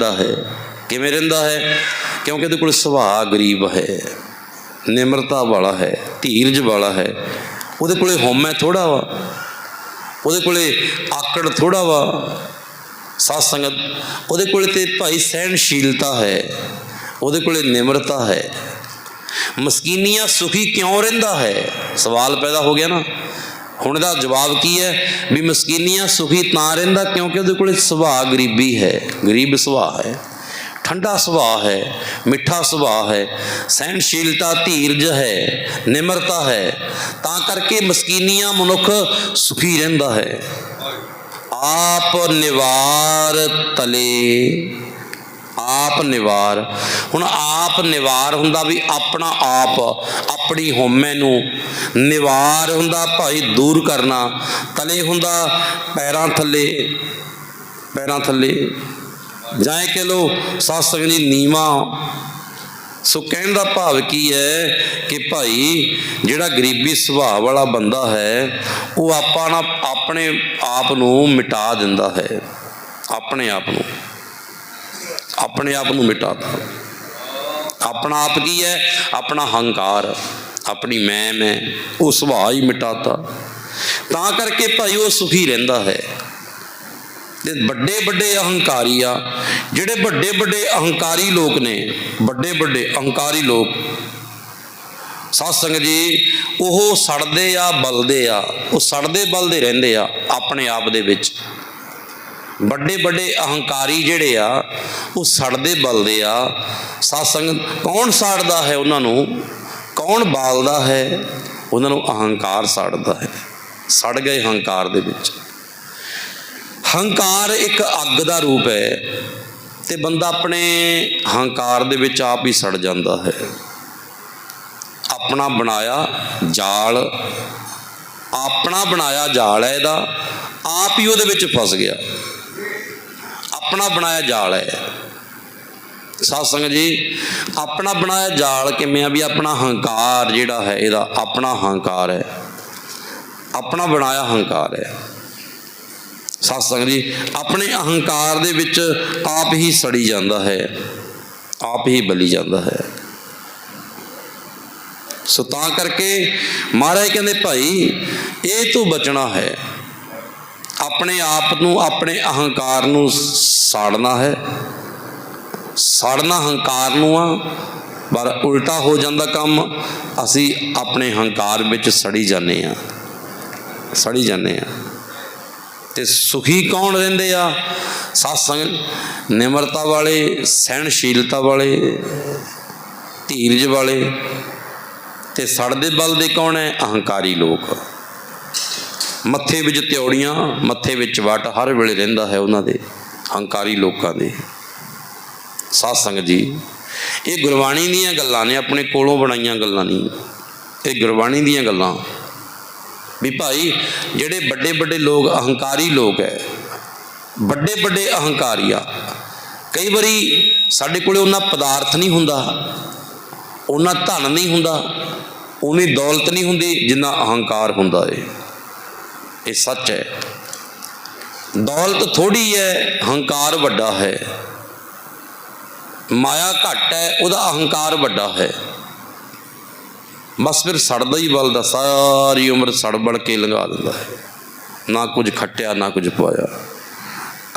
ਰਹਿੰਦਾ ਹੈ। ਕਿਵੇਂ ਰਹਿੰਦਾ ਹੈ? ਕਿਉਂਕਿ ਉਹਦੇ ਕੋਲ ਸੁਭਾਅ ਗਰੀਬ ਹੈ, ਨਿਮਰਤਾ ਵਾਲਾ ਹੈ, ਧੀਰਜ ਵਾਲਾ ਹੈ। ਉਹਦੇ ਕੋਲੇ ਹਉਮੈ ਥੋੜਾ ਵਾ। ਉਹਦੇ ਕੋਲੇ ਆਕੜ ਥੋੜਾ ਵਾ। ਸਾਧ ਸੰਗਤ, ਉਹਦੇ ਕੋਲੇ ਤੇ ਭਾਈ ਸਹਿਣਸ਼ੀਲਤਾ ਹੈ, ਉਹਦੇ ਕੋਲੇ ਨਿਮਰਤਾ ਹੈ। ਮਸਕੀਨੀਆਂ ਸੁਖੀ ਕਿਉਂ ਰਹਿੰਦਾ ਹੈ? ਸਵਾਲ ਪੈਦਾ ਹੋ ਗਿਆ ਨਾ। ਹੁਣ ਇਹਦਾ ਜਵਾਬ ਕੀ ਹੈ? ਵੀ ਮਸਕੀਨੀਆਂ ਸੁਖੀ ਤਾਂ ਰਹਿੰਦਾ ਕਿਉਂਕਿ ਉਹਦੇ ਕੋਲੇ ਸੁਭਾਅ ਗਰੀਬੀ ਹੈ। ਗਰੀਬ ਸੁਭਾਅ ਹੈ। ਠੰਡਾ ਸੁਭਾਅ ਹੈ। ਮਿੱਠਾ ਸੁਭਾਅ ਹੈ। ਸਹਿਣਸ਼ੀਲਤਾ ਧੀਰਜ ਹੈ। ਨਿਮਰਤਾ ਹੈ। ਤਾਂ ਕਰਕੇ ਮਸਕੀਨੀਆਂ ਮਨੁੱਖ ਸੁਖੀ ਰਹਿੰਦਾ ਹੈ। ਆਪ ਨਿਵਾਰ ਤਲੇ। ਆਪ ਨਿਵਾਰ। ਹੁਣ ਆਪ ਨਿਵਾਰ ਹੁੰਦਾ ਵੀ ਆਪਣਾ ਆਪ, ਆਪਣੀ ਹਉਮੈ ਨੂੰ ਨਿਵਾਰ ਹੁੰਦਾ, ਭਾਈ ਦੂਰ ਕਰਨਾ। ਤਲੇ ਹੁੰਦਾ ਪੈਰਾਂ ਥੱਲੇ ਪੈਰਾਂ ਥੱਲੇ। ਜਾਂ ਇਹ ਕਹ ਲੋ ਸਤਸੰਗ ਦੀ ਨੀਵਾ। ਸੋ ਕਹਿਣ ਦਾ ਭਾਵ ਕੀ ਹੈ ਕਿ ਭਾਈ ਜਿਹੜਾ ਗਰੀਬੀ ਸੁਭਾਅ ਵਾਲਾ ਬੰਦਾ ਹੈ, ਉਹ ਆਪਾਂ ਨਾ ਆਪਣੇ ਆਪ ਨੂੰ ਮਿਟਾ ਦਿੰਦਾ ਹੈ। ਆਪਣੇ ਆਪ ਨੂੰ। ਆਪਣੇ ਆਪ ਨੂੰ ਮਿਟਾਤਾ। ਆਪਣਾ ਆਪ ਕੀ ਹੈ? ਆਪਣਾ ਹੰਕਾਰ। ਆਪਣੀ ਮੈਂ ਮੈਂ ਉਹ ਸੁਭਾਅ ਹੀ ਮਿਟਾਤਾ। ਤਾਂ ਕਰਕੇ ਭਾਈ ਉਹ ਸੁਖੀ ਰਹਿੰਦਾ ਹੈ। ਤੇ ਵੱਡੇ ਵੱਡੇ ਅਹੰਕਾਰੀ ਆ, ਜਿਹੜੇ ਵੱਡੇ ਵੱਡੇ ਅਹੰਕਾਰੀ ਲੋਕ ਨੇ ਵੱਡੇ ਵੱਡੇ ਅਹੰਕਾਰੀ ਲੋਕ। ਸਾਧ ਸੰਗਤ ਜੀ, ਉਹ ਸੜਦੇ ਆ, ਬਲਦੇ ਆ, ਉਹ ਸੜਦੇ ਬਲਦੇ ਰਹਿੰਦੇ ਆ ਆਪਣੇ ਆਪ ਦੇ ਵਿੱਚ। ਵੱਡੇ ਵੱਡੇ ਅਹੰਕਾਰੀ ਜਿਹੜੇ ਆ, ਉਹ ਸੜਦੇ ਬਲਦੇ ਆ। ਸਾਧ ਸੰਗਤ ਕੌਣ ਸਾੜਦਾ ਹੈ ਉਹਨਾਂ ਨੂੰ? ਕੌਣ ਬਾਲਦਾ ਹੈ? ਉਹਨਾਂ ਨੂੰ ਅਹੰਕਾਰ ਸਾੜਦਾ ਹੈ। ਸੜ ਗਏ ਹੰਕਾਰ ਦੇ ਵਿੱਚ। ਹੰਕਾਰ ਇੱਕ ਅੱਗ ਦਾ ਰੂਪ ਹੈ ਤੇ ਬੰਦਾ ਆਪਣੇ ਹੰਕਾਰ ਦੇ ਵਿੱਚ ਆਪ ਹੀ ਸੜ ਜਾਂਦਾ ਹੈ। ਆਪਣਾ ਬਣਾਇਆ ਜਾਲ, ਆਪਣਾ ਬਣਾਇਆ ਜਾਲ ਹੈ ਇਹਦਾ। ਆਪ ਹੀ ਉਹਦੇ ਵਿੱਚ ਫਸ ਗਿਆ। ਆਪਣਾ ਬਣਾਇਆ ਜਾਲ ਹੈ। ਸਾਧ ਸੰਗਤ ਜੀ, ਆਪਣਾ ਬਣਾਇਆ ਜਾਲ ਕਿਵੇਂ ਆ ਵੀ ਆਪਣਾ ਹੰਕਾਰ ਜਿਹੜਾ ਹੈ, ਇਹਦਾ ਆਪਣਾ ਹੰਕਾਰ ਹੈ। ਆਪਣਾ ਬਣਾਇਆ ਹੰਕਾਰ ਹੈ। ਸਾਧ ਸੰਗਤ ਜੀ, ਆਪਣੇ ਅਹੰਕਾਰ ਦੇ ਵਿੱਚ ਆਪ ਹੀ ਸੜੀ ਜਾਂਦਾ ਹੈ, ਆਪ ਹੀ ਬਲੀ ਜਾਂਦਾ ਹੈ। ਸੋ ਤਾਂ ਕਰਕੇ ਮਹਾਰਾਜ ਕਹਿੰਦੇ, ਭਾਈ, ਇਹ ਤੋਂ ਬਚਣਾ ਹੈ। ਆਪਣੇ ਆਪ ਨੂੰ, ਆਪਣੇ ਅਹੰਕਾਰ ਨੂੰ ਸਾੜਨਾ ਹੈ। ਸਾੜਨਾ ਹੰਕਾਰ ਨੂੰ ਆ, ਪਰ ਉਲਟਾ ਹੋ ਜਾਂਦਾ ਕੰਮ, ਅਸੀਂ ਆਪਣੇ ਹੰਕਾਰ ਵਿੱਚ ਸੜੀ ਜਾਂਦੇ ਆ। ਸੜੀ ਜਾਂਦੇ ਆ। ਤੇ ਸੁਖੀ ਕੌਣ ਰਹਿੰਦੇ ਆ? ਸਤਸੰਗ, ਨਿਮਰਤਾ ਵਾਲੇ, ਸਹਿਣਸ਼ੀਲਤਾ ਵਾਲੇ, ਧੀਰਜ ਵਾਲੇ। ਤੇ ਸੜਦੇ ਬਲ ਦੇ ਕੌਣ ਹੈ? ਅਹੰਕਾਰੀ ਲੋਕ। ਮੱਥੇ ਵਿੱਚ ਤਿਉੜੀਆਂ, ਮੱਥੇ ਵਿੱਚ ਵਟ ਹਰ ਵੇਲੇ ਰਹਿੰਦਾ ਹੈ ਉਹਨਾਂ ਦੇ, ਹੰਕਾਰੀ ਲੋਕਾਂ ਦੇ। ਸਾਧ ਸੰਗਤ ਜੀ, ਇਹ ਗੁਰਬਾਣੀ ਦੀਆਂ ਗੱਲਾਂ ਨੇ, ਆਪਣੇ ਕੋਲੋਂ ਬਣਾਈਆਂ ਗੱਲਾਂ ਨਹੀਂ। ਇਹ ਗੁਰਬਾਣੀ ਦੀਆਂ ਗੱਲਾਂ। ਵੀ ਭਾਈ, ਜਿਹੜੇ ਵੱਡੇ ਵੱਡੇ ਲੋਕ ਅਹੰਕਾਰੀ ਲੋਕ ਹੈ ਵੱਡੇ ਵੱਡੇ ਅਹੰਕਾਰੀ ਆ, ਕਈ ਵਾਰੀ ਸਾਡੇ ਕੋਲੇ ਉਹਨਾਂ ਪਦਾਰਥ ਨਹੀਂ ਹੁੰਦਾ, ਉਹਨਾਂ ਧਨ ਨਹੀਂ ਹੁੰਦਾ ਉਨੀ ਦੌਲਤ ਨਹੀਂ ਹੁੰਦੀ ਜਿੰਨਾ ਅਹੰਕਾਰ ਹੁੰਦਾ ਏ। ਇਹ ਸੱਚ ਹੈ। ਦੌਲਤ ਥੋੜੀ ਹੈ, ਹੰਕਾਰ ਵੱਡਾ ਹੈ। ਮਾਇਆ ਘੱਟ ਹੈ, ਉਹਦਾ ਅਹੰਕਾਰ ਵੱਡਾ ਹੈ। ਬਸ ਫਿਰ ਸੜਦਾ ਹੀ ਬਲਦਾ, ਸਾਰੀ ਉਮਰ ਸੜ ਬੜ ਕੇ ਲੰਘਾ ਦਿੰਦਾ ਹੈ। ਨਾ ਕੁਝ ਖੱਟਿਆ, ਨਾ ਕੁਝ ਪਾਇਆ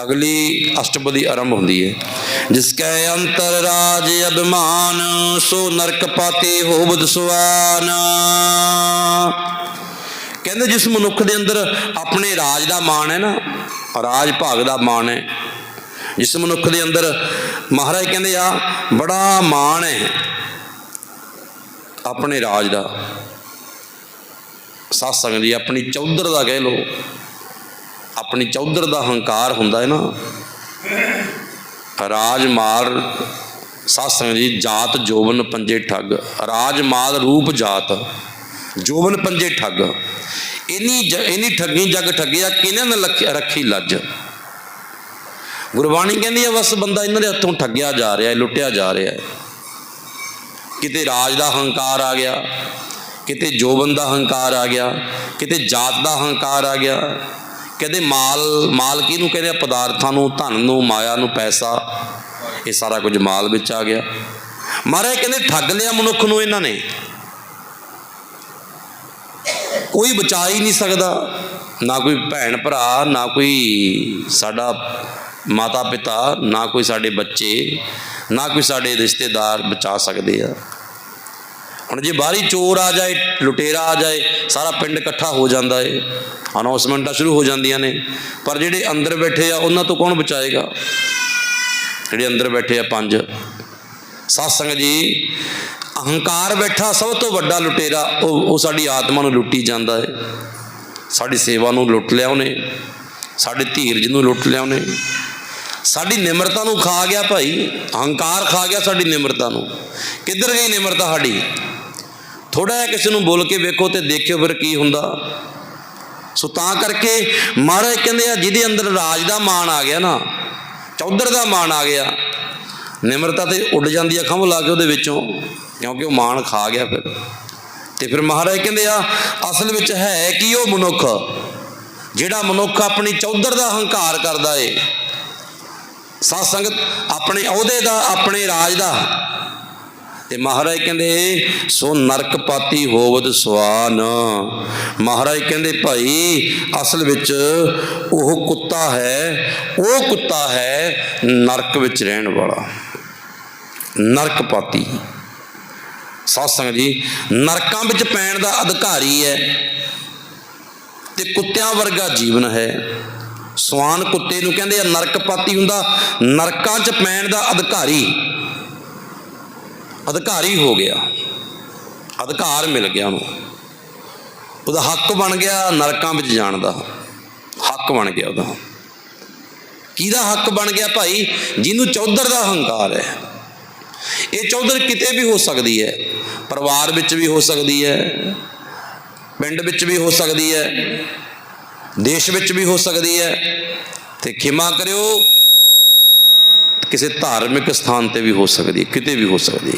ਅਗਲੀ ਅਸ਼ਟਪਦੀ ਆਰੰਭ ਹੁੰਦੀ ਹੈ। ਜਿਸ ਕੈ ਅੰਤਰ ਰਾਜ ਅਭਿਮਾਨ, ਸੋ ਨਰਕ ਪਾਤੇ ਹੋਵਦ ਸੁਆਨ ਕਹਿੰਦੇ ਜਿਸ ਮਨੁੱਖ ਦੇ ਅੰਦਰ ਆਪਣੇ ਰਾਜ ਦਾ ਮਾਣ ਹੈ ਨਾ, ਰਾਜ ਭਾਗ ਦਾ ਮਾਣ ਹੈ। ਜਿਸ ਮਨੁੱਖ ਦੇ ਅੰਦਰ ਮਹਾਰਾਜ ਕਹਿੰਦੇ ਆ, ਬੜਾ ਮਾਣ ਹੈ ਆਪਣੇ ਰਾਜ ਦਾ। ਸਾਧ ਸੰਗਤ ਜੀ, ਆਪਣੀ ਚੌਧਰ ਦਾ ਕਹਿ ਲੋ ਆਪਣੀ ਚੌਧਰ ਦਾ ਹੰਕਾਰ ਹੁੰਦਾ ਹੈ ਨਾ। ਰਾਜ ਮਾਰ, ਸਾਧ ਸੰਗਤ ਜੀ, ਜਾਤ ਜੋਬਨ ਪੰਜੇ ਠੱਗ, ਰਾਜ ਮਾਲ ਰੂਪ ਜਾਤ। ਜੋਬਨ ਪੰਜੇ ਠੱਗ। ਇਨੀ ਇਨੀ ਠੱਗੀ, ਜੱਗ ਠੱਗਿਆ ਕਿਹਨਾਂ ਨੇ ਲਖ- ਰੱਖੀ ਲੱਜ? ਗੁਰਬਾਣੀ ਕਹਿੰਦੀ ਆ, ਬਸ ਬੰਦਾ ਇਹਨਾਂ ਦੇ ਹੱਥੋਂ ਠੱਗਿਆ ਜਾ ਰਿਹਾ ਹੈ, ਲੁੱਟਿਆ ਜਾ ਰਿਹਾ ਹੈ। ਕਿਤੇ ਰਾਜ ਦਾ ਹੰਕਾਰ ਆ ਗਿਆ, ਕਿਤੇ ਜੋਬਨ ਦਾ ਹੰਕਾਰ ਆ ਗਿਆ, ਕਿਤੇ ਜਾਤ ਦਾ ਹੰਕਾਰ ਆ ਗਿਆ ਕਹਿੰਦੇ ਮਾਲ ਮਾਲ ਕਿਹਨੂੰ ਕਹਿੰਦੇ ਆ? ਪਦਾਰਥਾਂ ਨੂੰ, ਧਨ ਨੂੰ, ਮਾਇਆ ਨੂੰ, ਪੈਸਾ, ਇਹ ਸਾਰਾ ਕੁਝ ਮਾਲ ਵਿੱਚ ਆ ਗਿਆ। ਮਹਾਰਾਜ ਕਹਿੰਦੇ, ਠੱਗ ਲਿਆ ਮਨੁੱਖ ਨੂੰ ਇਹਨਾਂ ਨੇ। ਕੋਈ ਬਚਾ ਹੀ ਨਹੀਂ ਸਕਦਾ। ਨਾ ਕੋਈ ਭੈਣ ਭਰਾ, ਨਾ ਕੋਈ ਸਾਡਾ ਮਾਤਾ ਪਿਤਾ, ਨਾ ਕੋਈ ਸਾਡੇ ਬੱਚੇ, ਨਾ ਕੋਈ ਸਾਡੇ ਰਿਸ਼ਤੇਦਾਰ ਬਚਾ ਸਕਦੇ ਆ। ਹੁਣ ਜੇ ਬਾਹਰੀ ਚੋਰ ਆ ਜਾਏ, ਲੁਟੇਰਾ ਆ ਜਾਏ, ਸਾਰਾ ਪਿੰਡ ਇਕੱਠਾ ਹੋ ਜਾਂਦਾ ਏ। ਅਨਾਉਂਸਮੈਂਟਾਂ ਸ਼ੁਰੂ ਹੋ ਜਾਂਦੀਆਂ ਨੇ, ਪਰ ਜਿਹੜੇ ਅੰਦਰ ਬੈਠੇ ਆ, ਉਹਨਾਂ ਤੋਂ ਕੌਣ ਬਚਾਏਗਾ? ਜਿਹੜੇ ਅੰਦਰ ਬੈਠੇ ਆ ਪੰਜ। ਸਾਸੰਗ ਜੀ ਅਹੰਕਾਰ ਬੈਠਾ, ਸਭ ਤੋਂ ਵੱਡਾ ਲੁਟੇਰਾ, ਉਹ ਉਹ ਸਾਡੀ ਆਤਮਾ ਨੂੰ ਲੁੱਟੀ ਜਾਂਦਾ ਹੈ। ਸਾਡੀ ਸੇਵਾ ਨੂੰ ਲੁੱਟ ਲਿਆ ਉਹਨੇ, ਸਾਡੇ ਧੀਰਜ ਨੂੰ ਲੁੱਟ ਲਿਆ ਉਹਨੇ। ਸਾਡੀ ਨਿਮਰਤਾ ਨੂੰ ਖਾ ਗਿਆ ਭਾਈ, ਅਹੰਕਾਰ ਖਾ ਗਿਆ ਸਾਡੀ ਨਿਮਰਤਾ ਨੂੰ। ਕਿੱਧਰ ਗਈ ਨਿਮਰਤਾ ਸਾਡੀ? ਥੋੜਾ ਜਿਹਾ ਕਿਸੇ ਨੂੰ ਬੋਲ ਕੇ ਵੇਖੋ ਤੇ ਦੇਖਿਓ ਫਿਰ ਕੀ ਹੁੰਦਾ। ਸੋ ਤਾਂ ਕਰਕੇ ਮਹਾਰਾਜ ਕਹਿੰਦੇ ਆ, ਜਿਹਦੇ ਅੰਦਰ ਰਾਜ ਦਾ ਮਾਣ ਆ ਗਿਆ ਨਾ, ਚੌਧਰ ਦਾ ਮਾਣ ਆ ਗਿਆ, ਨਿਮਰਤਾ ਤੇ ਉੱਡ ਜਾਂਦੀ ਆ, ਖੰਭ ਲਾ ਕੇ ਉਹਦੇ ਵਿੱਚੋਂ। ਕਿਉਂਕਿ ਉਹ ਮਾਣ ਖਾ ਗਿਆ ਫਿਰ। ਤੇ ਫਿਰ ਮਹਾਰਾਜ ਕਹਿੰਦੇ ਆ, ਅਸਲ ਵਿੱਚ ਹੈ ਕਿ ਉਹ ਮਨੁੱਖ, ਜਿਹੜਾ ਮਨੁੱਖ ਆਪਣੀ ਚੌਧਰ ਦਾ ਹੰਕਾਰ ਕਰਦਾ ਏ, ਸਾਧ ਸੰਗਤ ਆਪਣੇ ਅਹੁਦੇ ਦਾ, ਆਪਣੇ ਰਾਜ ਦਾ। ਤੇ ਮਹਾਰਾਜ ਕਹਿੰਦੇ, ਸੋ ਨਰਕ ਪਾਤੀ ਹੋਵਦ ਸਵਾਨ। ਮਹਾਰਾਜ ਕਹਿੰਦੇ, ਭਾਈ, ਅਸਲ ਵਿੱਚ ਉਹ ਕੁੱਤਾ ਹੈ, ਉਹ ਕੁੱਤਾ ਹੈ ਨਰਕ ਵਿੱਚ ਰਹਿਣ ਵਾਲਾ। ਨਰਕ ਪਾਤੀ। ਸਾਧ ਸੰਗਤ ਜੀ, ਨਰਕਾਂ ਵਿੱਚ ਪੈਣ ਦਾ ਅਧਿਕਾਰੀ ਹੈ ਤੇ ਕੁੱਤਿਆਂ ਵਰਗਾ ਜੀਵਨ ਹੈ। ਸਵਾਨ ਕੁੱਤੇ ਨੂੰ ਕਹਿੰਦੇ ਆ ਨਰਕਪਾਤੀ ਹੁੰਦਾ, ਨਰਕਾਂ 'ਚ ਪੈਣ ਦਾ ਅਧਿਕਾਰੀ ਅਧਿਕਾਰੀ ਹੋ ਗਿਆ। ਅਧਿਕਾਰ ਮਿਲ ਗਿਆ ਉਹਨੂੰ। ਉਹਦਾ ਹੱਕ ਬਣ ਗਿਆ ਨਰਕਾਂ ਵਿੱਚ ਜਾਣ ਦਾ। ਹੱਕ ਬਣ ਗਿਆ ਉਹਦਾ। ਕਿਹਦਾ ਹੱਕ ਬਣ ਗਿਆ ਭਾਈ? ਜਿਹਨੂੰ ਚੌਧਰ ਦਾ ਹੰਕਾਰ ਹੈ। ਇਹ ਚੌਧਰ ਕਿਤੇ ਵੀ ਹੋ ਸਕਦੀ ਹੈ। ਪਰਿਵਾਰ ਵਿੱਚ ਵੀ ਹੋ ਸਕਦੀ ਹੈ, ਪਿੰਡ ਵਿੱਚ ਵੀ ਹੋ ਸਕਦੀ ਹੈ, ਦੇਸ਼ ਵਿੱਚ ਵੀ ਹੋ ਸਕਦੀ ਹੈ, ਤੇ ਖਿਮਾ ਕਰਿਓ, ਕਿਸੇ ਧਾਰਮਿਕ ਸਥਾਨ ਤੇ ਵੀ ਹੋ ਸਕਦੀ ਹੈ, ਕਿਤੇ ਵੀ ਹੋ ਸਕਦੀ ਹੈ।